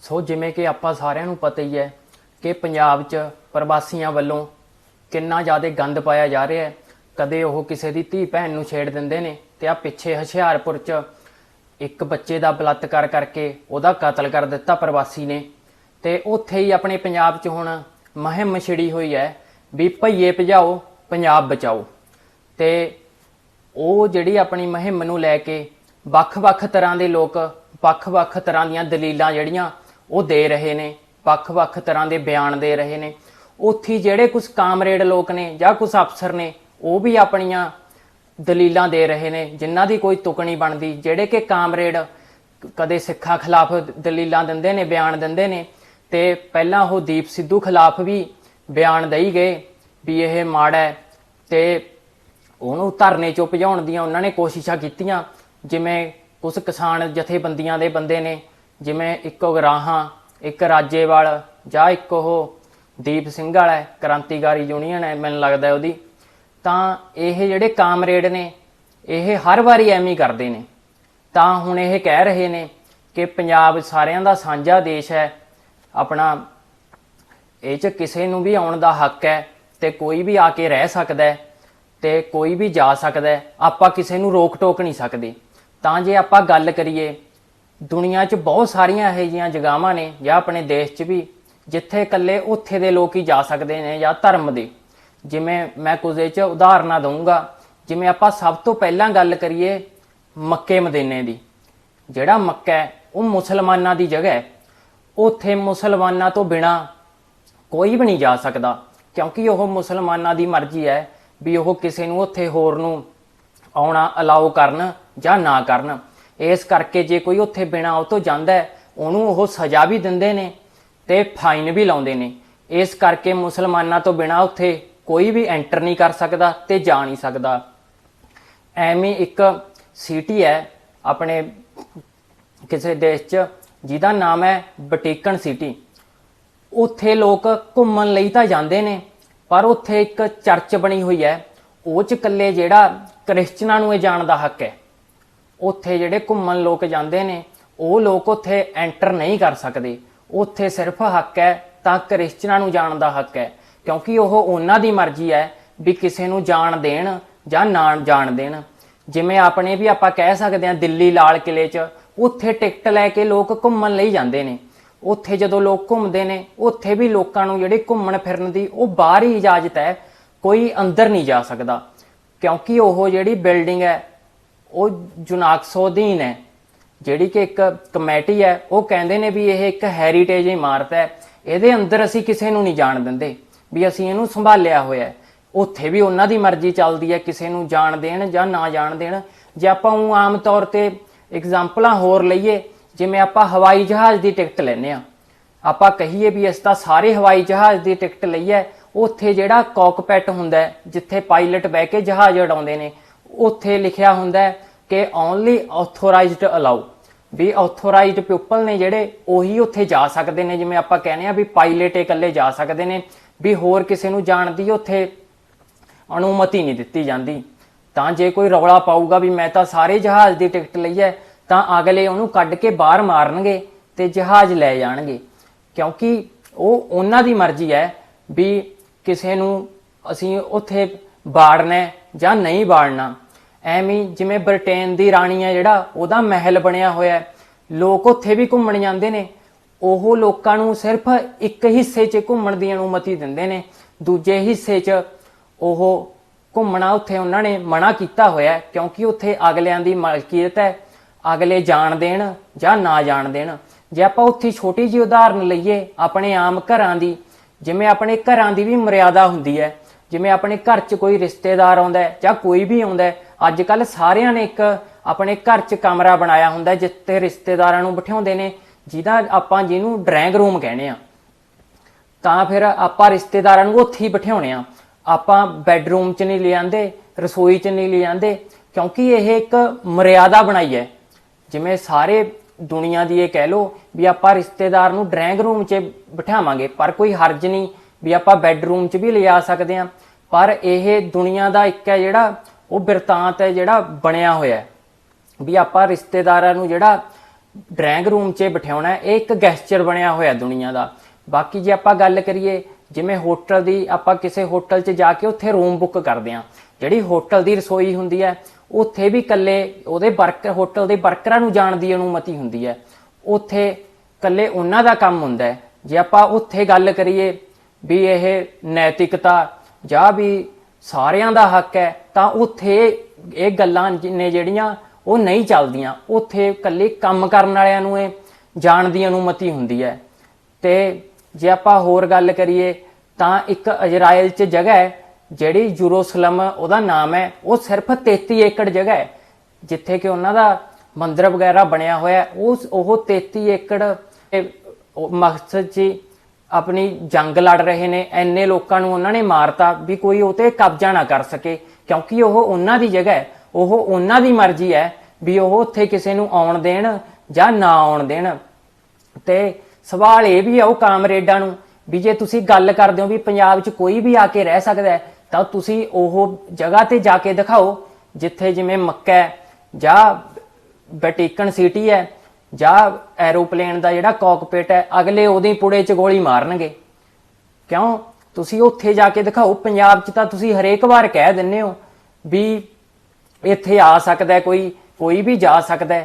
ਸੋ ਜਿਵੇਂ ਕਿ ਆਪਾਂ ਸਾਰਿਆਂ ਨੂੰ ਪਤਾ ਹੀ ਹੈ ਕਿ ਪੰਜਾਬ 'ਚ ਪ੍ਰਵਾਸੀਆਂ ਵੱਲੋਂ ਕਿੰਨਾ ਜ਼ਿਆਦਾ ਗੰਦ ਪਾਇਆ ਜਾ ਰਿਹਾ ਹੈ। ਕਦੇ ਉਹ ਕਿਸੇ ਦੀ ਧੀ ਭੈਣ ਨੂੰ ਛੇੜ ਦਿੰਦੇ ਨੇ ਤੇ ਆ ਪਿੱਛੇ ਹੁਸ਼ਿਆਰਪੁਰ 'ਚ ਇੱਕ ਬੱਚੇ ਦਾ ਬਲਾਤਕਾਰ ਕਰਕੇ ਉਹਦਾ ਕਤਲ ਕਰ ਦਿੱਤਾ ਪ੍ਰਵਾਸੀ ਨੇ। ਤੇ ਉੱਥੇ ਹੀ ਆਪਣੇ ਪੰਜਾਬ 'ਚ ਹੁਣ ਮਹਿਮ ਛਿੜੀ ਹੋਈ ਹੈ ਵੀ ਭਈਏ ਭਜਾਓ, ਪੰਜਾਬ ਬਚਾਓ। ਤੇ ਉਹ ਜਿਹੜੀ ਆਪਣੀ ਮੁਹਿੰਮ ਨੂੰ ਲੈ ਕੇ ਵੱਖ-ਵੱਖ ਤਰ੍ਹਾਂ ਦੇ ਲੋਕ, ਵੱਖ-ਵੱਖ ਤਰ੍ਹਾਂ ਦੀਆਂ ਦਲੀਲਾਂ ਜਿਹੜੀਆਂ ਉਹ ਦੇ ਰਹੇ ਨੇ, ਵੱਖ-ਵੱਖ ਤਰ੍ਹਾਂ ਦੇ ਬਿਆਨ ਦੇ ਰਹੇ ਨੇ। ਉੱਥੇ ਜਿਹੜੇ ਕੁਝ ਕਾਮਰੇਡ ਲੋਕ ਨੇ ਜਾਂ ਕੁਝ ਅਫਸਰ ਨੇ, ਉਹ ਵੀ ਆਪਣੀਆਂ ਦਲੀਲਾਂ ਦੇ ਰਹੇ ਨੇ, ਜਿਨ੍ਹਾਂ ਦੀ ਕੋਈ ਤੁਕ ਨਹੀਂ ਬਣਦੀ। ਜਿਹੜੇ ਕਿ ਕਾਮਰੇਡ ਕਦੇ ਸਿੱਖਾਂ ਖਿਲਾਫ ਦਲੀਲਾਂ ਦਿੰਦੇ ਨੇ, ਬਿਆਨ ਦਿੰਦੇ ਨੇ, ਤੇ ਪਹਿਲਾਂ ਉਹ ਦੀਪ ਸਿੱਧੂ ਖਿਲਾਫ ਵੀ ਬਿਆਨ ਦਈ ਗਏ ਵੀ ਇਹ ਮਾੜਾ ਹੈ ਤੇ ਉਹਨੂੰ ਧਰਨੇ ਚੋਂ ਭਜਾਉਣ ਦੀਆਂ ਉਹਨਾਂ ਨੇ ਕੋਸ਼ਿਸ਼ਾਂ ਕੀਤੀਆਂ, ਜਿਵੇਂ ਕੁਝ ਕਿਸਾਨ ਜਥੇਬੰਦੀਆਂ ਦੇ ਬੰਦੇ ਨੇ ਜਿਵੇਂ ਇੱਕੋ ਗਰਾਹਾਂ ਇੱਕ ਰਾਜੇਵਾਲ ਜਾਂ ਇੱਕ ਉਹ ਦੀਪ ਸਿੰਘ ਵਾਲਾ ਹੈ, ਕ੍ਰਾਂਤੀਕਾਰੀ ਯੂਨੀਅਨ ਹੈ ਮੈਨੂੰ ਲੱਗਦਾ ਉਹਦੀ। ਤਾਂ ਇਹ ਜਿਹੜੇ ਕਾਮਰੇਡ ਨੇ ਇਹ ਹਰ ਵਾਰੀ ਐਵੇਂ ਕਰਦੇ ਨੇ। ਤਾਂ ਹੁਣ ਇਹ ਕਹਿ ਰਹੇ ਨੇ ਕਿ ਪੰਜਾਬ ਸਾਰਿਆਂ ਦਾ ਸਾਂਝਾ ਦੇਸ਼ ਹੈ ਆਪਣਾ ਇਹ ਚ ਕਿਸੇ ਨੂੰ ਵੀ ਆਉਣ ਦਾ ਹੱਕ ਹੈ ਤੇ ਕੋਈ ਵੀ ਆ ਕੇ ਰਹਿ ਸਕਦਾ ਹੈ ਤੇ ਕੋਈ ਵੀ ਜਾ ਸਕਦਾ ਹੈ ਆਪਾਂ ਕਿਸੇ ਨੂੰ ਰੋਕ ਟੋਕ ਨਹੀਂ ਸਕਦੇ। ਤਾਂ ਜੇ ਆਪਾਂ ਗੱਲ ਕਰੀਏ ਦੁਨੀਆ 'ਚ ਬਹੁਤ ਸਾਰੀਆਂ ਇਹੋ ਜਿਹੀਆਂ ਜਗ੍ਹਾਵਾਂ ਨੇ ਜਾਂ ਆਪਣੇ ਦੇਸ਼ 'ਚ ਵੀ, ਜਿੱਥੇ ਇਕੱਲੇ ਉੱਥੇ ਦੇ ਲੋਕ ਹੀ ਜਾ ਸਕਦੇ ਨੇ ਜਾਂ ਧਰਮ ਦੇ। ਜਿਵੇਂ ਮੈਂ ਕੁਝ ਇਹ 'ਚ ਉਦਾਹਰਨਾਂ ਦਊਂਗਾ। ਜਿਵੇਂ ਆਪਾਂ ਸਭ ਤੋਂ ਪਹਿਲਾਂ ਗੱਲ ਕਰੀਏ ਮੱਕੇ ਮਦੀਨੇ ਦੀ। ਜਿਹੜਾ ਮੱਕਾ ਹੈ, ਉਹ ਮੁਸਲਮਾਨਾਂ ਦੀ ਜਗ੍ਹਾ ਹੈ। ਉੱਥੇ ਮੁਸਲਮਾਨਾਂ ਤੋਂ ਬਿਨਾ ਕੋਈ ਵੀ ਨਹੀਂ ਜਾ ਸਕਦਾ। ਕਿਉਂਕਿ ਉਹ ਮੁਸਲਮਾਨਾਂ ਦੀ ਮਰਜ਼ੀ ਹੈ ਵੀ ਉਹ ਕਿਸੇ ਨੂੰ ਉੱਥੇ ਹੋਰ ਨੂੰ ਆਉਣਾ ਅਲਾਉ ਕਰਨ ਜਾਂ ਨਾ ਕਰਨ। ਇਸ ਕਰਕੇ ਜੇ ਕੋਈ ਉੱਥੇ ਬਿਨਾਂ ਉਹ ਤੋਂ ਜਾਂਦਾ ਹੈ, ਉਹਨੂੰ ਉਹ ਸਜ਼ਾ ਵੀ ਦਿੰਦੇ ਨੇ ਤੇ ਫਾਈਨ ਵੀ ਲਾਉਂਦੇ ਨੇ। ਇਸ ਕਰਕੇ ਮੁਸਲਮਾਨਾਂ ਤੋਂ ਬਿਨਾਂ ਉੱਥੇ ਕੋਈ ਵੀ ਐਂਟਰ ਨਹੀਂ ਕਰ ਸਕਦਾ ਤੇ ਜਾ ਨਹੀਂ ਸਕਦਾ। ਐਵੇਂ ਇੱਕ ਸਿਟੀ ਹੈ ਆਪਣੇ ਕਿਸੇ ਦੇਸ਼ 'ਚ, ਜਿਹਦਾ ਨਾਮ ਹੈ ਵਟੀਕਨ ਸਿਟੀ। ਉੱਥੇ ਲੋਕ ਘੁੰਮਣ ਲਈ ਤਾਂ ਜਾਂਦੇ ਨੇ, ਪਰ ਉੱਥੇ ਇੱਕ ਚਰਚ ਬਣੀ ਹੋਈ ਹੈ। ਉਹ ਚ ਇਕੱਲੇ ਜਿਹੜਾ ਕ੍ਰਿਸਚਨਾਂ ਨੂੰ ਇਹ ਜਾਣ ਦਾ ਹੱਕ ਹੈ। ਉੱਥੇ ਜਿਹੜੇ ਘੁੰਮਣ ਲੋਕ ਜਾਂਦੇ ਨੇ, ਉਹ ਲੋਕ ਉੱਥੇ ਐਂਟਰ ਨਹੀਂ ਕਰ ਸਕਦੇ। ਉੱਥੇ ਸਿਰਫ ਹੱਕ ਹੈ, ਤਾਂ ਕ੍ਰਿਸਚਨਾਂ ਨੂੰ ਜਾਣ ਦਾ ਹੱਕ ਹੈ। ਕਿਉਂਕਿ ਉਹ ਉਹਨਾਂ ਦੀ ਮਰਜ਼ੀ ਹੈ ਵੀ ਕਿਸੇ ਨੂੰ ਜਾਣ ਦੇਣ ਜਾਂ ਨਾ ਜਾਣ ਦੇਣ। ਜਿਵੇਂ ਆਪਣੇ ਵੀ ਆਪਾਂ ਕਹਿ ਸਕਦੇ ਹਾਂ ਦਿੱਲੀ ਲਾਲ ਕਿਲੇ 'ਚ, ਉੱਥੇ ਟਿਕਟ ਲੈ ਕੇ ਲੋਕ ਘੁੰਮਣ ਲਈ ਜਾਂਦੇ ਨੇ। ਉੱਥੇ ਜਦੋਂ ਲੋਕ ਘੁੰਮਦੇ ਨੇ, ਉੱਥੇ ਵੀ ਲੋਕਾਂ ਨੂੰ ਜਿਹੜੇ ਘੁੰਮਣ ਫਿਰਨ ਦੀ ਉਹ ਬਾਹਰ ਹੀ ਇਜਾਜ਼ਤ ਹੈ, ਕੋਈ ਅੰਦਰ ਨਹੀਂ ਜਾ ਸਕਦਾ। ਕਿਉਂਕਿ ਉਹ ਜਿਹੜੀ ਬਿਲਡਿੰਗ ਹੈ ਉਹ ਜੁਨਾਕਸੋ ਅਧੀਨ ਹੈ। ਜਿਹੜੀ ਕਿ ਇੱਕ ਕਮੇਟੀ ਹੈ, ਉਹ ਕਹਿੰਦੇ ਨੇ ਵੀ ਇਹ ਇੱਕ ਹੈਰੀਟੇਜ ਇਮਾਰਤ ਹੈ। ਇਹਦੇ ਅੰਦਰ ਅਸੀਂ ਕਿਸੇ ਨੂੰ ਨਹੀਂ ਜਾਣ ਦਿੰਦੇ ਵੀ ਅਸੀਂ ਇਹਨੂੰ ਸੰਭਾਲਿਆ ਹੋਇਆ ਹੈ। ਉੱਥੇ ਵੀ ਉਹਨਾਂ ਦੀ ਮਰਜ਼ੀ ਚੱਲਦੀ ਹੈ, ਕਿਸੇ ਨੂੰ ਜਾਣ ਦੇਣ ਜਾਂ ਨਾ ਜਾਣ ਦੇਣ। ਜੇ ਆਪਾਂ ਉਹ ਆਮ ਤੌਰ ਤੇ ਐਗਜ਼ਾਮਪਲਾਂ ਹੋਰ ਲਈਏ, ਜਿਵੇਂ ਆਪਾਂ ਹਵਾਈ ਜਹਾਜ਼ ਦੀ ਟਿਕਟ ਲੈਨੇ ਆ ਆਪਾਂ ਕਹੀਏ ਵੀ ਇਸ ਤਾਂ ਸਾਰੇ ਹਵਾਈ ਜਹਾਜ਼ ਦੀ ਟਿਕਟ ਲਈ ਹੈ। ਉੱਥੇ ਜਿਹੜਾ ਕੌਕਪੈਟ ਹੁੰਦਾ ਜਿੱਥੇ ਪਾਇਲਟ ਬਹਿ ਕੇ ਜਹਾਜ਼ ਉਡਾਉਂਦੇ ਨੇ ਉੱਥੇ ਲਿਖਿਆ ਹੁੰਦਾ ਹੈ ਕਿ ਓਨਲੀ ਆਥੋਰਾਈਜ਼ਡ ਅਲਾਉ ਵੀ ਆਥੋਰਾਈਜ਼ਡ ਪੀਪਲ ਨੇ ਜਿਹੜੇ, ਉਹੀ ਉੱਥੇ ਜਾ ਸਕਦੇ ਨੇ, ਜਿਵੇਂ ਆਪਾਂ ਕਹਿੰਦੇ ਆ ਵੀ ਪਾਇਲਟ ਇਕੱਲੇ ਜਾ ਸਕਦੇ ਨੇ, ਵੀ ਹੋਰ ਕਿਸੇ ਨੂੰ ਜਾਣ ਦੀ ਉੱਥੇ ਅਨੁਮਤੀ ਨਹੀਂ ਦਿੱਤੀ ਜਾਂਦੀ। ਤਾਂ ਜੇ ਕੋਈ ਰੌਲਾ ਪਾਊਗਾ ਵੀ ਮੈਂ ਤਾਂ ਸਾਰੇ ਜਹਾਜ਼ ਦੀ ਟਿਕਟ ਲਈ ਹੈ, ਤਾਂ ਅਗਲੇ ਉਹਨੂੰ ਕੱਢ ਕੇ ਬਾਹਰ ਮਾਰਨਗੇ ਤੇ ਜਹਾਜ਼ ਲੈ ਜਾਣਗੇ। ਕਿਉਂਕਿ ਉਹ ਉਹਨਾਂ ਦੀ ਮਰਜ਼ੀ ਹੈ ਵੀ ਕਿਸੇ ਨੂੰ ਅਸੀਂ ਉੱਥੇ ਬਾੜਨਾ ਜਾਂ ਨਹੀਂ ਬਾੜਨਾ। ਐਵੇਂ ਜਿਵੇਂ ਬ੍ਰਿਟੇਨ ਦੀ ਰਾਣੀ ਹੈ ਜਿਹੜਾ, ਉਹਦਾ ਮਹਿਲ ਬਣਿਆ ਹੋਇਆ ਹੈ। ਲੋਕ ਉੱਥੇ ਵੀ ਘੁੰਮਣ ਜਾਂਦੇ ਨੇ। ਉਹ ਲੋਕਾਂ ਨੂੰ ਸਿਰਫ ਇੱਕ ਹਿੱਸੇ 'ਚ ਘੁੰਮਣ ਦੀ ਅਨੁਮਤੀ ਦਿੰਦੇ ਨੇ। ਦੂਜੇ ਹਿੱਸੇ 'ਚ ਉਹ ਘੁੰਮਣਾ ਉੱਥੇ ਉਹਨਾਂ ਨੇ ਮਨਾ ਕੀਤਾ ਹੋਇਆ ਕਿਉਂਕਿ ਉੱਥੇ ਅਗਲਿਆਂ ਦੀ ਮਲਕੀਅਤ ਹੈ। ਅਗਲੇ ਜਾਣ ਦੇਣ ਜਾਂ ਨਾ ਜਾਣ ਦੇਣ। ਜੇ ਆਪਾਂ ਉੱਥੇ ਛੋਟੀ ਜਿਹੀ ਉਦਾਹਰਨ ਲਈਏ, ਆਪਣੇ ਆਮ ਘਰਾਂ ਦੀ, ਜਿਵੇਂ ਆਪਣੇ ਘਰਾਂ ਦੀ ਵੀ ਮਰਿਆਦਾ ਹੁੰਦੀ ਹੈ। ਜਿਵੇਂ ਆਪਣੇ ਘਰ 'ਚ ਕੋਈ ਰਿਸ਼ਤੇਦਾਰ ਆਉਂਦਾ ਜਾਂ ਕੋਈ ਵੀ ਆਉਂਦਾ ਅੱਜ ਕੱਲ ਸਾਰਿਆਂ ਨੇ ਇੱਕ ਆਪਣੇ ਘਰ 'ਚ ਕਮਰਾ ਬਣਾਇਆ ਹੁੰਦਾ ਜਿੱਥੇ ਰਿਸ਼ਤੇਦਾਰਾਂ ਨੂੰ ਬਿਠਾਉਂਦੇ ਨੇ, ਜਿਹਦਾ ਆਪਾਂ ਜਿਹਨੂੰ ਡਰਾਇੰਗ ਰੂਮ ਕਹਿੰਦੇ ਆ ਤਾਂ ਫਿਰ ਆਪਾਂ ਰਿਸ਼ਤੇਦਾਰਾਂ ਨੂੰ ਉੱਥੇ ਹੀ ਬਿਠਾਉਣੇ ਆ ਆਪਾਂ ਬੈੱਡਰੂਮ 'ਚ ਨਹੀਂ ਲਿਆਂਦੇ, ਰਸੋਈ 'ਚ ਨਹੀਂ ਲਿਆਂਦੇ, ਕਿਉਂਕਿ ਇਹ ਇੱਕ ਮਰਿਆਦਾ ਬਣਾਈ ਹੈ। ਜਿਵੇਂ ਸਾਰੇ ਦੁਨੀਆ ਦੀ ਇਹ ਕਹਿ ਲੋ ਵੀ ਆਪਾਂ ਰਿਸ਼ਤੇਦਾਰ ਨੂੰ ਡਰਾਇੰਗ ਰੂਮ 'ਚ ਬਿਠਾਵਾਂਗੇ, ਪਰ ਕੋਈ ਹਰਜ ਨਹੀਂ ਵੀ ਆਪਾਂ ਬੈੱਡਰੂਮ 'ਚ ਵੀ ਲਿਜਾ ਸਕਦੇ ਆ ਪਰ ਇਹ ਦੁਨੀਆ ਦਾ ਇੱਕ ਹੈ ਜਿਹੜਾ ਉਹ ਬਿਰਤਾਂਤ ਹੈ, ਜਿਹੜਾ ਬਣਿਆ ਹੋਇਆ ਹੈ। ਵੀ ਆਪਾਂ ਰਿਸ਼ਤੇਦਾਰਾਂ ਨੂੰ ਜਿਹੜਾ ਡਰਾਇੰਗ ਰੂਮ 'ਚ ਬਿਠਾਉਣਾ ਇਹ ਇੱਕ ਗੈਸਚਰ ਬਣਿਆ ਹੋਇਆ ਦੁਨੀਆ ਦਾ। ਬਾਕੀ ਜੇ ਆਪਾਂ ਗੱਲ ਕਰੀਏ, ਜਿਵੇਂ ਹੋਟਲ ਦੀ ਆਪਾਂ ਕਿਸੇ ਹੋਟਲ 'ਚ ਜਾ ਕੇ ਉੱਥੇ ਰੂਮ ਬੁੱਕ ਕਰਦੇ ਆ ਜਿਹੜੀ ਹੋਟਲ ਦੀ ਰਸੋਈ ਹੁੰਦੀ ਹੈ, ਉੱਥੇ ਵੀ ਇਕੱਲੇ ਉਹਦੇ ਵਰਕਰ ਹੋਟਲ ਦੇ ਵਰਕਰਾਂ ਨੂੰ ਜਾਣ ਦੀ ਅਨੁਮਤੀ ਹੁੰਦੀ ਹੈ। ਉੱਥੇ ਇਕੱਲੇ ਉਹਨਾਂ ਦਾ ਕੰਮ ਹੁੰਦਾ ਹੈ। ਜੇ ਆਪਾਂ ਉੱਥੇ ਗੱਲ ਕਰੀਏ ਵੀ ਇਹ ਨੈਤਿਕਤਾ ਜਾਂ ਵੀ ਸਾਰਿਆਂ ਦਾ ਹੱਕ ਹੈ, ਤਾਂ ਉੱਥੇ ਇਹ ਗੱਲਾਂ ਨੇ ਜਿਹੜੀਆਂ ਉਹ ਨਹੀਂ ਚੱਲਦੀਆਂ ਉੱਥੇ ਇਕੱਲੇ ਕੰਮ ਕਰਨ ਵਾਲਿਆਂ ਨੂੰ ਇਹ ਜਾਣ ਦੀ ਅਨੁਮਤੀ ਹੁੰਦੀ ਹੈ ਤੇ ਜੇ ਆਪਾਂ ਹੋਰ ਗੱਲ ਕਰੀਏ, ਤਾਂ ਇੱਕ ਇਜ਼ਰਾਈਲ 'ਚ ਜਗ੍ਹਾ ਹੈ, ਜਿਹੜੀ ਯਰੂਸ਼ਲਮ ਉਹਦਾ ਨਾਮ ਹੈ, ਉਹ ਸਿਰਫ 33 ਏਕੜ ਜਗ੍ਹਾ ਹੈ ਜਿੱਥੇ ਕਿ ਉਹਨਾਂ ਦਾ ਮੰਦਿਰ ਵਗੈਰਾ ਬਣਿਆ ਹੋਇਆ ਹੈ। ਉਸ, ਉਹ 33 ਏਕੜ, ਇਹ ਮਕਸਦ 'ਚ ਆਪਣੀ ਜੰਗ ਲੜ ਰਹੇ ਨੇ ਐਨੇ ਲੋਕਾਂ ਨੂੰ ਉਹਨਾਂ ਨੇ ਮਾਰਤਾ ਵੀ ਕੋਈ ਉਹ ਤੇ ਕਬਜ਼ਾ ਨਾ ਕਰ ਸਕੇ, ਕਿਉਂਕਿ ਉਹ ਉਹਨਾਂ ਦੀ ਜਗ੍ਹਾ ਹੈ, ਉਹ ਉਹਨਾਂ ਦੀ ਮਰਜ਼ੀ ਹੈ ਵੀ ਉਹ ਉੱਥੇ ਕਿਸੇ ਨੂੰ ਆਉਣ ਦੇਣ ਜਾਂ ਨਾ ਆਉਣ ਦੇਣ। ਤੇ ਸਵਾਲ ਇਹ ਵੀ ਆ ਉਹ ਕਾਮਰੇਡਾਂ ਨੂੰ ਵੀ ਜੇ ਤੁਸੀਂ ਗੱਲ ਕਰਦੇ ਹੋ ਵੀ ਪੰਜਾਬ 'ਚ ਕੋਈ ਵੀ ਆ ਕੇ ਰਹਿ ਸਕਦਾ ਹੈ, ਤਾਂ ਤੁਸੀਂ ਉਹ ਜਗ੍ਹਾ ਤੇ ਜਾ ਕੇ ਦਿਖਾਓ, ਜਿੱਥੇ ਜਿਵੇਂ ਮੱਕਾ ਜਾਂ ਵੈਟੀਕਨ ਸਿਟੀ ਹੈ ਜਾਂ ਐਰੋਪਲੇਨ ਦਾ ਜਿਹੜਾ ਕਾਕਪਿਟ ਹੈ, ਅਗਲੇ ਉਹਦੇ ਪੁੜੇ 'ਚ ਗੋਲੀ ਮਾਰਨਗੇ। ਕਿਉਂ? ਤੁਸੀਂ ਉੱਥੇ ਜਾ ਕੇ ਦਿਖਾਓ। ਪੰਜਾਬ 'ਚ ਤਾਂ ਤੁਸੀਂ ਹਰੇਕ ਵਾਰ ਕਹਿ ਦਿੰਦੇ ਹੋ ਵੀ ਇੱਥੇ ਆ ਸਕਦਾ ਕੋਈ ਕੋਈ ਵੀ ਜਾ ਸਕਦਾ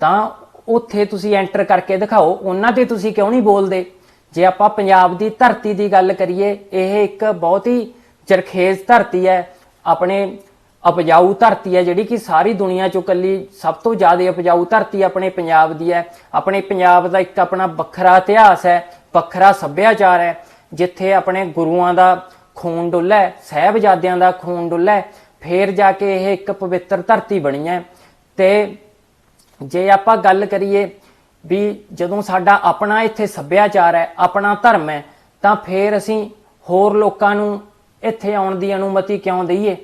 ਤਾਂ ਉੱਥੇ ਤੁਸੀਂ ਐਂਟਰ ਕਰਕੇ ਦਿਖਾਓ। ਉਹਨਾਂ ਤੇ ਤੁਸੀਂ ਕਿਉਂ ਨਹੀਂ ਬੋਲਦੇ? ਜੇ ਆਪਾਂ ਪੰਜਾਬ ਦੀ ਧਰਤੀ ਦੀ ਗੱਲ ਕਰੀਏ, ਇਹ ਇੱਕ ਬਹੁਤ ਹੀ ਜਰਖੇਜ਼ ਧਰਤੀ ਹੈ। ਆਪਣੇ ਉਪਜਾਊ ਧਰਤੀ ਹੈ ਜਿਹੜੀ ਕਿ ਸਾਰੀ ਦੁਨੀਆ ਚੋਂ ਕੱਲੀ ਸਭ ਤੋਂ ਜ਼ਿਆਦਾ ਉਪਜਾਊ ਧਰਤੀ ਆਪਣੇ ਪੰਜਾਬ ਦੀ ਹੈ। ਆਪਣੇ ਪੰਜਾਬ ਦਾ ਇੱਕ ਆਪਣਾ ਵੱਖਰਾ ਇਤਿਹਾਸ ਹੈ, ਵੱਖਰਾ ਸੱਭਿਆਚਾਰ ਹੈ। ਜਿੱਥੇ ਆਪਣੇ ਗੁਰੂਆਂ ਦਾ ਖੂਨ ਡੁੱਲਾ ਹੈ, ਸਹਿਬਜ਼ਾਦਿਆਂ ਦਾ ਖੂਨ ਡੁੱਲਾ ਹੈ, ਫੇਰ ਜਾ ਕੇ ਇਹ ਇੱਕ ਪਵਿੱਤਰ ਧਰਤੀ ਬਣੀ ਹੈ। ਤੇ ਜੇ ਆਪਾਂ ਗੱਲ ਕਰੀਏ ਵੀ ਜਦੋਂ ਸਾਡਾ ਆਪਣਾ ਇੱਥੇ ਸੱਭਿਆਚਾਰ ਹੈ, ਆਪਣਾ ਧਰਮ ਹੈ, ਤਾਂ ਫੇਰ ਅਸੀਂ ਹੋਰ ਲੋਕਾਂ ਨੂੰ ਇੱਥੇ ਆਉਣ ਦੀ ਅਨੁਮਤੀ ਕਿਉਂ ਦਈਏ?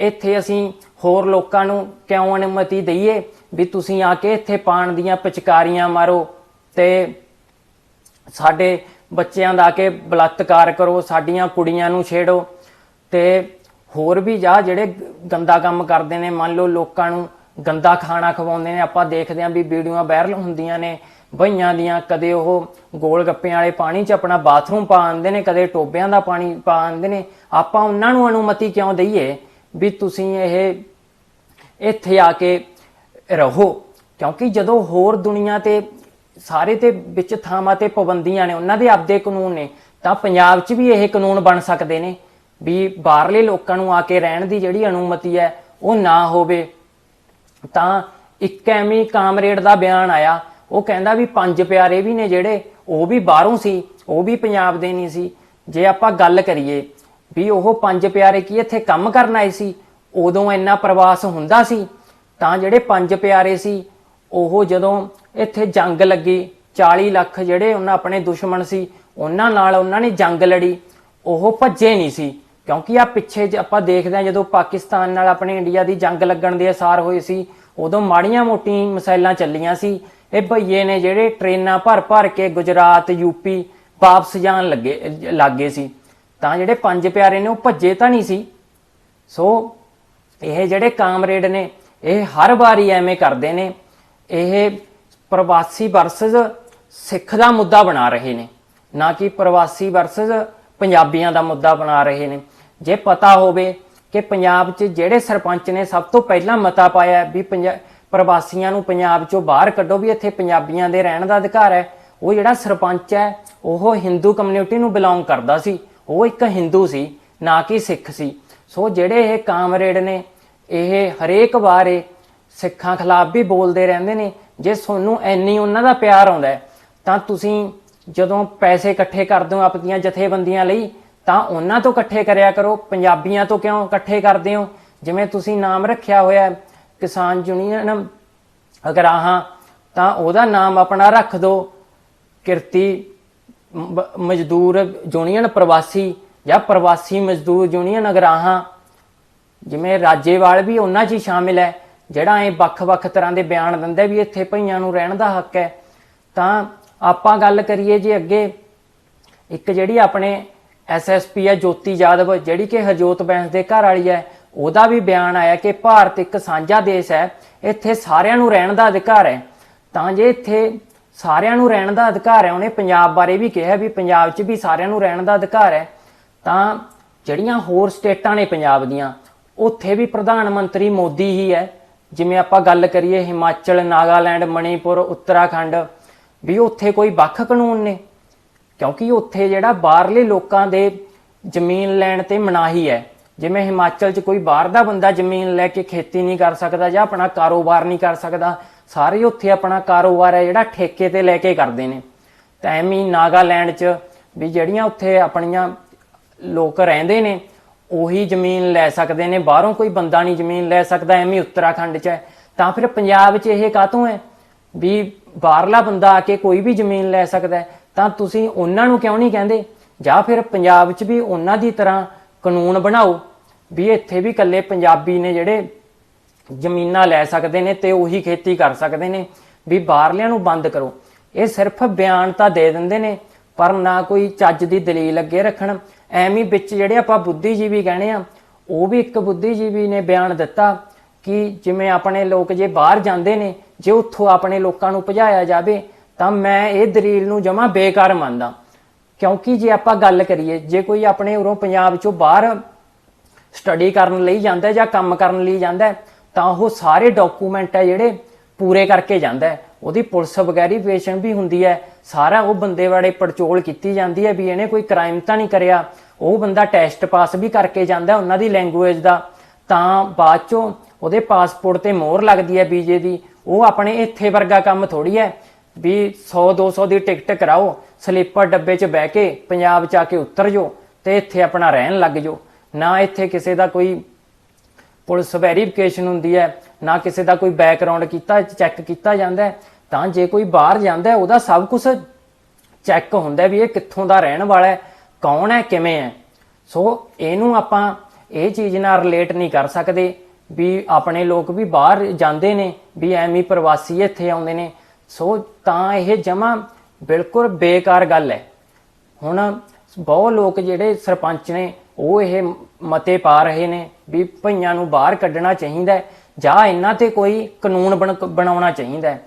ਇੱਥੇ ਅਸੀਂ ਹੋਰ ਲੋਕਾਂ ਨੂੰ ਕਿਉਂ ਅਨੁਮਤੀ ਦਈਏ? ਵੀ ਤੁਸੀਂ ਆ ਕੇ ਇੱਥੇ ਪਾਣ ਦੀਆਂ ਪਿਚਕਾਰੀਆਂ ਮਾਰੋ ਤੇ ਸਾਡੇ ਬੱਚਿਆਂ ਦਾ ਆ ਕੇ ਬਲਾਤਕਾਰ ਕਰੋ, ਸਾਡੀਆਂ ਕੁੜੀਆਂ ਨੂੰ ਛੇੜੋ ਤੇ ਹੋਰ ਵੀ ਜਾ ਜਿਹੜੇ ਗੰਦਾ ਕੰਮ ਕਰਦੇ ਨੇ, ਮੰਨ ਲਓ ਲੋਕਾਂ ਨੂੰ ਗੰਦਾ ਖਾਣਾ ਖਵਾਉਂਦੇ ਨੇ, ਆਪਾਂ ਦੇਖਦੇ ਆਂ ਵੀ ਵੀਡੀਓਆਂ ਵਾਇਰਲ ਹੁੰਦੀਆਂ ਨੇ, ਬਈਆਂ ਦੀਆਂ ਕਦੇ ਉਹ ਗੋਲ ਗੱਪਿਆਂ ਵਾਲੇ ਪਾਣੀ 'ਚ ਆਪਣਾ ਬਾਥਰੂਮ ਪਾ ਆਂਦੇ ਨੇ, ਕਦੇ ਟੋਬਿਆਂ ਦਾ ਪਾਣੀ ਪਾ ਆਂਦੇ ਨੇ, ਆਪਾਂ ਉਹਨਾਂ ਨੂੰ ਅਨੁਮਤੀ ਕਿਉਂ ਦਈਏ? ਵੀ ਤੁਸੀਂ ਇਹ ਇੱਥੇ ਆ ਕੇ ਰਹੋ। ਕਿਉਂਕਿ ਜਦੋਂ ਹੋਰ ਦੁਨੀਆ ਤੇ ਸਾਰੇ ਤੇ ਵਿੱਚ ਥਾਵਾਂ ਤੇ ਪਾਬੰਦੀਆਂ ਨੇ, ਉਹਨਾਂ ਦੇ ਆਪਦੇ ਕਾਨੂੰਨ ਨੇ, ਤਾਂ ਪੰਜਾਬ 'ਚ ਵੀ ਇਹ ਕਾਨੂੰਨ ਬਣ ਸਕਦੇ ਨੇ ਵੀ ਬਾਹਰਲੇ ਲੋਕਾਂ ਨੂੰ ਆ ਕੇ ਰਹਿਣ ਦੀ ਜਿਹੜੀ ਅਨੁਮਤੀ ਹੈ, ਉਹ ਨਾ ਹੋਵੇ। ਤਾਂ ਇੱਕ ਐਵੇਂ ਕਾਮਰੇਡ ਦਾ ਬਿਆਨ ਆਇਆ। ਉਹ ਕਹਿੰਦਾ ਵੀ ਪੰਜ ਪਿਆਰੇ ਵੀ ਨੇ ਜਿਹੜੇ, ਉਹ ਵੀ ਬਾਹਰੋਂ ਸੀ, ਉਹ ਵੀ ਪੰਜਾਬ ਦੇ ਨਹੀਂ ਸੀ। ਜੇ ਆਪਾਂ ਗੱਲ ਕਰੀਏ ਵੀ ਉਹ ਪੰਜ ਪਿਆਰੇ ਕੀ ਇੱਥੇ ਕੰਮ ਕਰਨ ਆਏ ਸੀ? ਉਦੋਂ ਇੰਨਾ ਪ੍ਰਵਾਸ ਹੁੰਦਾ ਸੀ। ਤਾਂ ਜਿਹੜੇ ਪੰਜ ਪਿਆਰੇ ਸੀ, ਉਹ ਜਦੋਂ ਇੱਥੇ ਜੰਗ ਲੱਗੀ 40 ਲੱਖ ਜਿਹੜੇ ਉਹਨਾਂ ਆਪਣੇ ਦੁਸ਼ਮਣ ਸੀ, ਉਹਨਾਂ ਨਾਲ ਉਹਨਾਂ ਨੇ ਜੰਗ ਲੜੀ, ਉਹ ਭੱਜੇ ਨਹੀਂ ਸੀ। ਕਿਉਂਕਿ ਆ ਪਿੱਛੇ ਜੇ ਆਪਾਂ ਦੇਖਦੇ ਹਾਂ ਜਦੋਂ ਪਾਕਿਸਤਾਨ ਨਾਲ ਆਪਣੇ ਇੰਡੀਆ ਦੀ ਜੰਗ ਲੱਗਣ ਦੇ ਅਸਾਰ ਹੋਏ ਸੀ, ਉਦੋਂ ਮਾੜੀਆਂ ਮੋਟੀ ਮਿਸਾਈਲਾਂ ਚੱਲੀਆਂ ਸੀ। ਇਹ ਭਈਏ ਨੇ ਜਿਹੜੇ ਟ੍ਰੇਨਾਂ ਭਰ ਭਰ ਕੇ ਗੁਜਰਾਤ, ਯੂਪੀ ਵਾਪਸ ਜਾਣ ਲੱਗੇ ਲੱਗੇ ਸੀ। ਤਾਂ ਜਿਹੜੇ ਪੰਜ ਪਿਆਰੇ ਨੇ ਉਹ ਭੱਜੇ ਤਾਂ ਨਹੀਂ ਸੀ। ਸੋ ਇਹ ਜਿਹੜੇ ਕਾਮਰੇਡ ਨੇ, ਇਹ ਹਰ ਵਾਰੀ ਐਵੇਂ ਕਰਦੇ ਨੇ, ਇਹ ਪ੍ਰਵਾਸੀ ਵਰਸਸ ਸਿੱਖ ਦਾ ਮੁੱਦਾ ਬਣਾ ਰਹੇ ਨੇ, ਨਾ ਕਿ ਪ੍ਰਵਾਸੀ ਵਰਸਸ ਪੰਜਾਬੀਆਂ ਦਾ ਮੁੱਦਾ ਬਣਾ ਰਹੇ ਨੇ। ਜੇ ਪਤਾ ਹੋਵੇ ਕਿ ਪੰਜਾਬ 'ਚ ਜਿਹੜੇ ਸਰਪੰਚ ਨੇ, ਸਭ ਤੋਂ ਪਹਿਲਾਂ ਮਤਾ ਪਾਇਆ ਵੀ ਪੰਜਾ- ਪ੍ਰਵਾਸੀਆਂ ਨੂੰ ਪੰਜਾਬ 'ਚੋਂ ਬਾਹਰ ਕੱਢੋ ਵੀ ਇੱਥੇ ਪੰਜਾਬੀਆਂ ਦੇ ਰਹਿਣ ਦਾ ਅਧਿਕਾਰ ਹੈ। ਉਹ ਜਿਹੜਾ ਸਰਪੰਚ ਹੈ, ਉਹ ਹਿੰਦੂ ਕਮਿਊਨਿਟੀ ਨੂੰ ਬਿਲੋਂਗ ਕਰਦਾ ਸੀ। ਉਹ ਇੱਕ ਹਿੰਦੂ ਸੀ, ਨਾ ਕਿ ਸਿੱਖ ਸੀ। ਸੋ ਜਿਹੜੇ ਇਹ ਕਾਮਰੇਡ ਨੇ, ਇਹ ਹਰੇਕ ਵਾਰ ਸਿੱਖਾਂ ਖਿਲਾਫ ਵੀ ਬੋਲਦੇ ਰਹਿੰਦੇ ਨੇ। ਜੇ ਤੁਹਾਨੂੰ ਐਨੀ ਉਹਨਾਂ ਦਾ ਪਿਆਰ ਆਉਂਦਾ ਤਾਂ ਤੁਸੀਂ ਜਦੋਂ ਪੈਸੇ ਇਕੱਠੇ ਕਰਦੇ ਹੋ ਆਪਣੀਆਂ ਜਥੇਬੰਦੀਆਂ ਲਈ, ਤਾਂ ਉਹਨਾਂ ਤੋਂ ਇਕੱਠੇ ਕਰਿਆ ਕਰੋ। ਪੰਜਾਬੀਆਂ ਤੋਂ ਕਿਉਂ ਇਕੱਠੇ ਕਰਦੇ ਹੋ? ਜਿਵੇਂ ਤੁਸੀਂ ਨਾਮ ਰੱਖਿਆ ਹੋਇਆ ਕਿਸਾਨ ਯੂਨੀਅਨ ਅਗਰਾਹਾਂ, ਤਾਂ ਉਹਦਾ ਨਾਮ ਆਪਣਾ ਰੱਖ ਦਿਓ। ਕਿਰਤੀ ਮ- ਮਜ਼ਦੂਰ ਯੂਨੀਅਨ ਪ੍ਰਵਾਸੀ ਜਾਂ ਪ੍ਰਵਾਸੀ ਮਜ਼ਦੂਰ ਯੂਨੀਅਨ ਅਗਰਾਹਾਂ ਜਿਵੇਂ ਰਾਜੇਵਾਲ ਵੀ ਉਹਨਾਂ 'ਚ ਹੀ ਸ਼ਾਮਿਲ ਹੈ, ਜਿਹੜਾ ਇਹ ਵੱਖ-ਵੱਖ ਤਰ੍ਹਾਂ ਦੇ ਬਿਆਨ ਦਿੰਦਾ ਵੀ ਇੱਥੇ ਭਈਆਂ ਨੂੰ ਰਹਿਣ ਦਾ ਹੱਕ ਹੈ, ਤਾਂ ਆਪਾਂ ਗੱਲ ਕਰੀਏ ਜੇ ਅੱਗੇ ਇੱਕ ਜਿਹੜੀ ਆਪਣੇ ਐਸਐਸਪੀ ਹੈ, ਜੋਤੀ ਯਾਦਵ ਜਿਹੜੀ ਕਿ ਹਰਜੋਤ ਬੈਂਸ ਦੇ ਘਰ ਵਾਲੀ ਹੈ, ਉਹਦਾ ਵੀ ਬਿਆਨ ਆਇਆ ਕਿ ਭਾਰਤ ਇੱਕ ਸਾਂਝਾ ਦੇਸ਼ ਹੈ, ਇੱਥੇ ਸਾਰਿਆਂ ਨੂੰ ਰਹਿਣ ਦਾ ਅਧਿਕਾਰ ਹੈ, ਤਾਂ ਜੇ ਇੱਥੇ ਸਾਰਿਆਂ ਨੂੰ ਰਹਿਣ ਦਾ ਅਧਿਕਾਰ ਹੈ। ਉਹਨੇ ਪੰਜਾਬ ਬਾਰੇ ਵੀ ਕਿਹਾ ਵੀ ਪੰਜਾਬ 'ਚ ਵੀ ਸਾਰਿਆਂ ਨੂੰ ਰਹਿਣ ਦਾ ਅਧਿਕਾਰ ਹੈ। ਤਾਂ ਜਿਹੜੀਆਂ ਹੋਰ ਸਟੇਟਾਂ ਨੇ ਪੰਜਾਬ ਦੀਆਂ, ਉੱਥੇ ਵੀ ਪ੍ਰਧਾਨ ਮੰਤਰੀ ਮੋਦੀ ਹੀ ਹੈ। ਜਿਵੇਂ ਆਪਾਂ ਗੱਲ ਕਰੀਏ ਹਿਮਾਚਲ, ਨਾਗਾਲੈਂਡ, ਮਣੀਪੁਰ, ਉੱਤਰਾਖੰਡ, ਵੀ ਉੱਥੇ ਕੋਈ ਵੱਖ ਕਾਨੂੰਨ ਨੇ। ਕਿਉਂਕਿ ਉੱਥੇ ਜਿਹੜਾ ਬਾਹਰਲੇ ਲੋਕਾਂ ਦੇ ਜ਼ਮੀਨ ਲੈਣ ਤੇ ਮਨਾਹੀ ਹੈ। ਜਿਵੇਂ ਹਿਮਾਚਲ 'ਚ ਕੋਈ ਬਾਹਰ ਦਾ ਬੰਦਾ ਜ਼ਮੀਨ ਲੈ ਕੇ ਖੇਤੀ ਨਹੀਂ ਕਰ ਸਕਦਾ ਜਾਂ ਆਪਣਾ ਕਾਰੋਬਾਰ ਨਹੀਂ ਕਰ ਸਕਦਾ ਸਾਰੇ ਉੱਥੇ ਆਪਣਾ ਕਾਰੋਬਾਰ ਹੈ ਜਿਹੜਾ ਠੇਕੇ ਤੇ ਲੈ ਕੇ ਕਰਦੇ ਨੇ। ਤਾਂ ਐਵੇਂ ਨਾਗਾਲੈਂਡ 'ਚ ਵੀ ਜਿਹੜੀਆਂ ਉੱਥੇ ਆਪਣੀਆਂ ਲੋਕ ਰਹਿੰਦੇ ਨੇ, ਉਹੀ ਜ਼ਮੀਨ ਲੈ ਸਕਦੇ ਨੇ। ਬਾਹਰੋਂ ਕੋਈ ਬੰਦਾ ਨਹੀਂ ਜ਼ਮੀਨ ਲੈ ਸਕਦਾ, ਐਵੇਂ ਉੱਤਰਾਖੰਡ 'ਚ ਹੈ। ਤਾਂ ਫਿਰ ਪੰਜਾਬ 'ਚ ਇਹ ਕਾਹਤੋਂ ਹੈ ਵੀ ਬਾਹਰਲਾ ਬੰਦਾ ਆ ਕੇ ਕੋਈ ਵੀ ਜ਼ਮੀਨ ਲੈ ਸਕਦਾ ਤਾਂ ਤੁਸੀਂ ਉਹਨਾਂ ਨੂੰ ਕਿਉਂ ਨਹੀਂ ਕਹਿੰਦੇ? ਜਾਂ ਫਿਰ ਪੰਜਾਬ 'ਚ ਵੀ ਉਹਨਾਂ ਦੀ ਤਰ੍ਹਾਂ ਕਾਨੂੰਨ ਬਣਾਓ ਵੀ ਇੱਥੇ ਵੀ ਇਕੱਲੇ ਪੰਜਾਬੀ ਨੇ ਜਿਹੜੇ ਜ਼ਮੀਨਾਂ ਲੈ ਸਕਦੇ ਨੇ ਤੇ ਉਹੀ ਖੇਤੀ ਕਰ ਸਕਦੇ ਨੇ, ਵੀ ਬਾਹਰਲਿਆਂ ਨੂੰ ਬੰਦ ਕਰੋ। ਇਹ ਸਿਰਫ ਬਿਆਨ ਤਾਂ ਦੇ ਦਿੰਦੇ ਨੇ, ਪਰ ਨਾ ਕੋਈ ਚੱਜ ਦੀ ਦਲੀਲ ਅੱਗੇ ਰੱਖਣ। ਐਵੇਂ ਹੀ ਵਿੱਚ ਜਿਹੜੇ ਆਪਾਂ ਬੁੱਧੀਜੀਵੀ ਕਹਿੰਦੇ ਆ, ਉਹ ਵੀ ਇੱਕ ਬੁੱਧੀਜੀਵੀ ਨੇ ਬਿਆਨ ਦਿੱਤਾ ਕਿ ਜਿਵੇਂ ਆਪਣੇ ਲੋਕ ਜੇ ਬਾਹਰ ਜਾਂਦੇ ਨੇ, ਜੇ ਉੱਥੋਂ ਆਪਣੇ ਲੋਕਾਂ ਨੂੰ ਭਜਾਇਆ ਜਾਵੇ, ਤਾਂ ਮੈਂ ਇਹ ਦਲੀਲ ਨੂੰ ਜਮਾ ਬੇਕਾਰ ਮੰਨਦਾ। ਕਿਉਂਕਿ ਜੇ ਆਪਾਂ ਗੱਲ ਕਰੀਏ, ਜੇ ਕੋਈ ਆਪਣੇ ਉਰੋਂ ਪੰਜਾਬ ਚੋਂ ਬਾਹਰ ਸਟੱਡੀ ਕਰਨ ਲਈ ਜਾਂਦਾ ਜਾਂ ਕੰਮ ਕਰਨ ਲਈ ਜਾਂਦਾ ਤਾਂ ਉਹ ਸਾਰੇ ਡਾਕੂਮੈਂਟ ਹੈ ਜਿਹੜੇ ਪੂਰੇ ਕਰਕੇ ਜਾਂਦਾ ਉਹਦੀ ਪੁਲਿਸ ਵੈਰੀਫਿਕੇਸ਼ਨ ਵੀ ਹੁੰਦੀ ਹੈ। ਸਾਰਾ ਉਹ ਬੰਦੇ ਬਾਰੇ ਪੜਚੋਲ ਕੀਤੀ ਜਾਂਦੀ ਹੈ ਵੀ ਇਹਨੇ ਕੋਈ ਕ੍ਰਾਈਮ ਤਾਂ ਨਹੀਂ ਕਰਿਆ। ਉਹ ਬੰਦਾ ਟੈਸਟ ਪਾਸ ਵੀ ਕਰਕੇ ਜਾਂਦਾ ਉਹਨਾਂ ਦੀ ਲੈਂਗੁਏਜ ਦਾ। ਤਾਂ ਬਾਅਦ ਚੋਂ ਉਹਦੇ ਪਾਸਪੋਰਟ ਤੇ ਮੋਹਰ ਲੱਗਦੀ ਹੈ ਵੀਜ਼ੇ ਦੀ। ਉਹ ਆਪਣੇ ਇੱਥੇ ਵਰਗਾ ਕੰਮ ਥੋੜੀ ਹੈ ਵੀ 100 200 ਦੀ ਟਿਕਟ ਕਰਾਓ, ਸਲੀਪਰ ਡੱਬੇ 'ਚ ਬਹਿ ਕੇ, ਪੰਜਾਬ 'ਚ ਆ ਕੇ ਉਤਰ ਜਾਓ ਤੇ ਇੱਥੇ ਆਪਣਾ ਰਹਿਣ ਲੱਗ ਜਾਓ। ਨਾ ਇੱਥੇ ਕਿਸੇ ਦਾ ਕੋਈ ਪੁਲਿਸ ਵੈਰੀਫਿਕੇਸ਼ਨ ਹੁੰਦੀ ਹੈ, ਨਾ ਕਿਸੇ ਦਾ ਕੋਈ ਬੈਕਗ੍ਰਾਉਂਡ ਕੀਤਾ ਚੈੱਕ ਕੀਤਾ ਜਾਂਦਾ ਹੈ, ਤਾਂ ਜੇ ਕੋਈ ਬਾਹਰ ਜਾਂਦਾ ਹੈ, ਉਹਦਾ ਸਭ ਕੁਝ ਚੈੱਕ ਹੁੰਦਾ ਵੀ ਇਹ ਕਿੱਥੋਂ ਦਾ ਰਹਿਣ ਵਾਲਾ ਹੈ, ਕੌਣ ਹੈ, ਕਿਵੇਂ ਹੈ। ਸੋ ਇਹਨੂੰ ਆਪਾਂ ਇਹ ਚੀਜ਼ ਨਾਲ ਰਿਲੇਟ ਨਹੀਂ ਕਰ ਸਕਦੇ ਵੀ ਆਪਣੇ ਲੋਕ ਵੀ ਬਾਹਰ ਜਾਂਦੇ ਨੇ, ਵੀ ਐਵੇਂ ਪ੍ਰਵਾਸੀ ਇੱਥੇ ਆਉਂਦੇ ਨੇ। ਸੋ ਤਾਂ ਇਹ ਜਮਾ ਬਿਲਕੁਲ ਬੇਕਾਰ ਗੱਲ ਹੈ। ਹੁਣ ਬਹੁਤ ਲੋਕ ਜਿਹੜੇ ਸਰਪੰਚ ਨੇ, ਉਹ ਇਹ ਮਤੇ ਪਾ ਰਹੇ ਨੇ ਵੀ ਭਈਆਂ ਨੂੰ ਬਾਹਰ ਕੱਢਣਾ ਚਾਹੀਦਾ ਹੈ, ਜਾਂ ਇਹਨਾਂ ਤੇ ਕੋਈ ਕਾਨੂੰਨ ਬਣ- ਬਣਾਉਣਾ ਚਾਹੀਦਾ ਹੈ।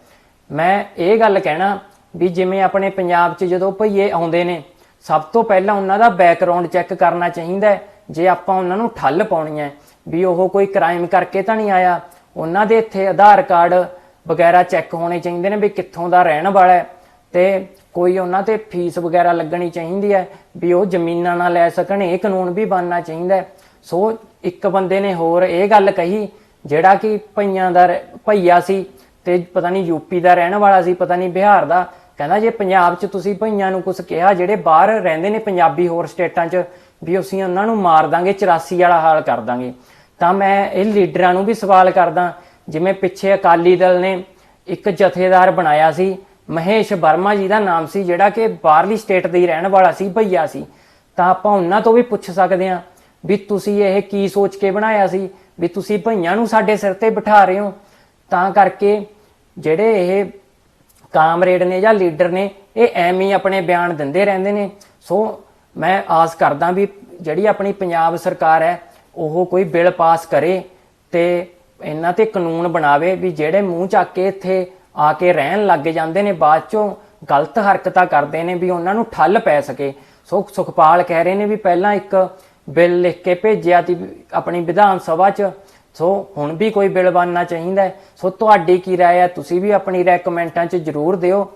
ਮੈਂ ਇਹ ਗੱਲ ਕਹਿਣਾ ਵੀ ਜਿਵੇਂ ਆਪਣੇ ਪੰਜਾਬ 'ਚ ਜਦੋਂ ਭਈਏ ਆਉਂਦੇ ਨੇ, ਸਭ ਤੋਂ ਪਹਿਲਾਂ ਉਹਨਾਂ ਦਾ ਬੈਕਗ੍ਰਾਉਂਡ ਚੈੱਕ ਕਰਨਾ ਚਾਹੀਦਾ ਹੈ, ਜੇ ਆਪਾਂ ਉਹਨਾਂ ਨੂੰ ਠੱਲ ਪਾਉਣੀ ਹੈ, ਵੀ ਉਹ ਕੋਈ ਕ੍ਰਾਈਮ ਕਰਕੇ ਤਾਂ ਨਹੀਂ ਆਇਆ। ਉਹਨਾਂ ਦੇ ਇੱਥੇ ਆਧਾਰ ਕਾਰਡ ਵਗੈਰਾ ਚੈੱਕ ਹੋਣੇ ਚਾਹੀਦੇ ਨੇ ਵੀ ਕਿੱਥੋਂ ਦਾ ਰਹਿਣ ਵਾਲਾ ਹੈ। ਤੇ ਕੋਈ ਉਹਨਾਂ ਤੇ ਫੀਸ ਵਗੈਰਾ ਲੱਗਣੀ ਚਾਹੀਦੀ ਹੈ ਵੀ ਉਹ ਜ਼ਮੀਨਾਂ ਨਾ ਲੈ ਸਕਣ, ਇਹ ਕਾਨੂੰਨ ਵੀ ਬਣਨਾ ਚਾਹੀਦਾ ਹੈ। ਸੋ ਇੱਕ ਬੰਦੇ ਨੇ ਹੋਰ ਇਹ ਗੱਲ ਕਹੀ, ਜਿਹੜਾ ਕਿ ਭਈਆਂ ਦਾ ਰਹਿ- ਭਈਆ ਸੀ ਤੇ ਪਤਾ ਨਹੀਂ ਯੂਪੀ ਦਾ ਰਹਿਣ ਵਾਲਾ ਸੀ, ਪਤਾ ਨਹੀਂ ਬਿਹਾਰ ਦਾ। ਕਹਿੰਦਾ ਜੇ ਪੰਜਾਬ 'ਚ ਤੁਸੀਂ ਭਈਆਂ ਨੂੰ ਕੁਝ ਕਿਹਾ, ਜਿਹੜੇ ਬਾਹਰ ਰਹਿੰਦੇ ਨੇ ਪੰਜਾਬੀ ਹੋਰ ਸਟੇਟਾਂ 'ਚ, ਵੀ ਅਸੀਂ ਉਹਨਾਂ ਨੂੰ ਮਾਰ ਦਾਂਗੇ 84 ਵਾਲਾ ਹਾਲ ਕਰ ਦਾਂਗੇ। ਤਾਂ ਮੈਂ ਇਹ ਲੀਡਰਾਂ ਨੂੰ ਵੀ ਸਵਾਲ ਕਰਦਾ, ਜਿਵੇਂ ਪਿੱਛੇ ਅਕਾਲੀ ਦਲ ਨੇ ਇੱਕ ਜਥੇਦਾਰ ਬਣਾਇਆ ਸੀ ਮਹੇਸ਼ ਵਰਮਾ ਜੀ ਦਾ ਨਾਮ ਸੀ, ਜਿਹੜਾ ਕਿ ਬਾਹਰਲੀ ਸਟੇਟ ਦੇ ਹੀ ਰਹਿਣ ਵਾਲਾ ਸੀ, ਭਈਆ ਸੀ। ਤਾਂ ਆਪਾਂ ਉਹਨਾਂ ਤੋਂ ਵੀ ਪੁੱਛ ਸਕਦੇ ਹਾਂ ਵੀ ਤੁਸੀਂ ਇਹ ਕੀ ਸੋਚ ਕੇ ਬਣਾਇਆ ਸੀ, ਵੀ ਤੁਸੀਂ ਭਈਆਂ ਨੂੰ ਸਾਡੇ ਸਿਰ ਤੇ ਬਿਠਾ ਰਹੇ ਹੋ। ਤਾਂ ਕਰਕੇ ਜਿਹੜੇ ਇਹ ਕਾਮਰੇਡ ਨੇ ਜਾਂ ਲੀਡਰ ਨੇ, ਇਹ ਐਵੇਂ ਹੀ ਆਪਣੇ ਬਿਆਨ ਦਿੰਦੇ ਰਹਿੰਦੇ ਨੇ। ਸੋ ਮੈਂ ਆਸ ਕਰਦਾ ਵੀ ਜਿਹੜੀ ਆਪਣੀ ਪੰਜਾਬ ਸਰਕਾਰ ਹੈ, ਉਹ ਕੋਈ ਬਿੱਲ ਪਾਸ ਕਰੇ ਤੇ ਇਹਨਾਂ ਤੇ ਕਾਨੂੰਨ ਬਣਾਵੇ ਵੀ ਜਿਹੜੇ ਮੂੰਹ ਚੱਕ ਕੇ ਇੱਥੇ ਆ ਕੇ ਰਹਿਣ ਲੱਗ ਜਾਂਦੇ ਨੇ ਬਾਅਦ ਚੋਂ ਗਲਤ ਹਰਕਤਾਂ ਕਰਦੇ ਨੇ ਵੀ ਉਹਨਾਂ ਨੂੰ ਠੱਲ ਪੈ ਸਕੇ ਸੋ ਸੁਖਪਾਲ ਕਹਿ ਰਹੇ ਨੇ ਵੀ ਪਹਿਲਾਂ ਇੱਕ ਬਿੱਲ ਲਿਖ ਕੇ ਭੇਜਿਆ ਤੀ ਆਪਣੀ ਵਿਧਾਨ ਸਭਾ 'ਚ ਸੋ ਹੁਣ ਵੀ ਕੋਈ ਬਿੱਲ ਬਣਨਾ ਚਾਹੀਦਾ ਹੈ। ਸੋ ਤੁਹਾਡੀ ਕੀ رائے ਹੈ ਤੁਸੀਂ ਵੀ ਆਪਣੀ ਰਾਏ ਕਮੈਂਟਾਂ 'ਚ ਜਰੂਰ ਦਿਓ